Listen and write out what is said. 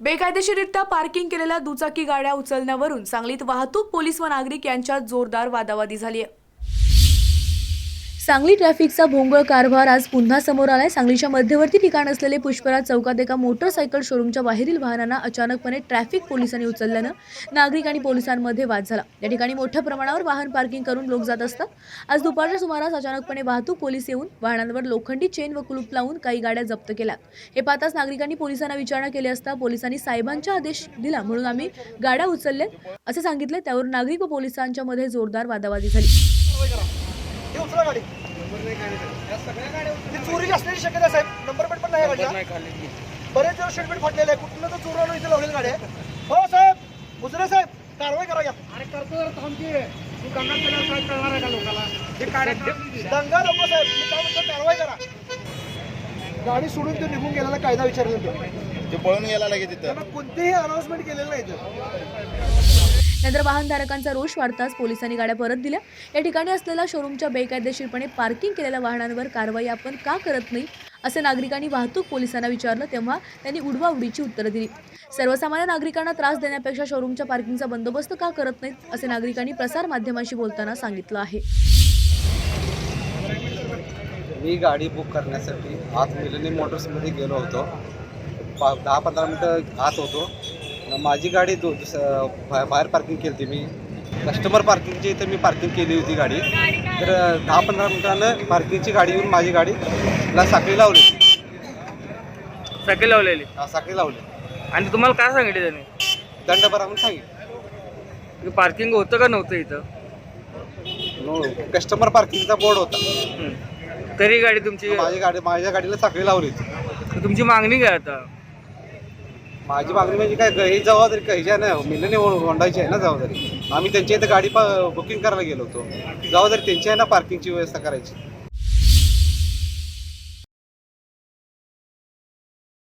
बेकायदेशीररित्या पार्किंग केलेल्या दुचाकी गाड्या उचलण्यावरून सांगलीत वाहतूक पोलीस व नागरिक यांच्यात जोरदार वादावादी झाली आहे. सांगली ट्रॅफिकचा भोंगळ कारभार आज पुन्हा समोर आलाय. सांगलीच्या मध्यवर्ती ठिकाण असलेले पुष्पराज चौकात एका मोटरसायकल शोरूमच्या बाहेरील वाहनांना अचानकपणे ट्रॅफिक पोलिसांनी उचलल्यानं नागरिक आणि पोलिसांमध्ये वाद झाला. या ठिकाणी मोठ्या प्रमाणावर वाहन पार्किंग करून लोक जात असतात. आज दुपारच्या सुमारास अचानकपणे वाहतूक पोलीस येऊन वाहनांवर लोखंडी चेन व कुलूप लावून काही गाड्या जप्त केल्या. हे पाहताच नागरिकांनी पोलिसांना विचारणा केली असता पोलिसांनी साहेबांचा आदेश दिला म्हणून आम्ही गाड्या उचलल्या असे सांगितले त्यावर नागरिक व पोलिसांच्या मध्ये जोरदार वादावादी झाली. हे उचला गाडी. ती चोरी असण्याची शक्यता आहे, साहेब. नंबर प्लेट पण नाही आहे गाडीला. बरेच दिवस शीटबीट फाटलेलं आहे. कुठलं तर चोरानं इथे लावलेली गाडी आहे. हो साहेब. मुजरे साहेब. कारवाई करा या अरे करतो जर थांबकी. तू दंगा केल्यावर आहे का लोकांना हे कार्यक्रम दंगा नको साहेब. मी काय म्हणतो कारवाई करा. गाडी सोडून ते निघून गेलेला कायदा विचारला तो. पळून गेला लगेच तिथं. कोणतेही अनाउन्समेंट केलेलं नाही इथं नंतर वाहनधारकांचा रोष वाढताच पोलिसांनी गाड्या परत दिल्या. या ठिकाणी असलेल्या शोरूमच्या बेकायदेशीरपणे पार्किंग केलेल्या वाहनांवर कारवाई आपण का करत नाही असे नागरिकांनी वाहतूक पोलिसांना विचारलं तेव्हा त्यांनी उडवाउडीची उत्तरं दिली. सर्वसामान्य नागरिकांना त्रास देण्यापेक्षा शोरूमच्या पार्किंगचा बंदोबस्त का करत नाहीत असे नागरिकांनी प्रसारमाध्यमांशी बोलताना सांगितलं आहे. मी गाडी बुक करण्यासाठी आज मिलनी मोटर्समध्ये गेलो होतो. पा दहा पंधरा मिनटं आत होतो. माझी गाडी दो दुस बाहेर पार्किंग केली होती मी. कस्टमर पार्किंगची इथं मी पार्किंग केली होती गाडी. तर दहा पंधरा मिनटानं पार्किंगची गाडी येऊन माझी गाडीला साखळी लावली. सायकल लावलेली? हा, साखळी लावली. आणि तुम्हाला काय सांगितले त्यांनी? दंड भरा म्हणून सांगितलं. पार्किंग होतं का नव्हतं इथं? नो कस्टमर पार्किंगचा बोर्ड होता. हम्म. तरी गाडी तुमची माझी गाडी माझ्या गाडीला साखळी लावली होती. तुमची मागणी काय आता? माझी मागणी म्हणजे काय ग- ही जबाबदारी कहीच्या नाही मिलने होंडायची आहे ना जबाबदारी. आम्ही त्यांच्या इथं गाडी बुकिंग करायला गेलो होतो. जबाबदारी त्यांची आहे ना पार्किंगची व्यवस्था करायची.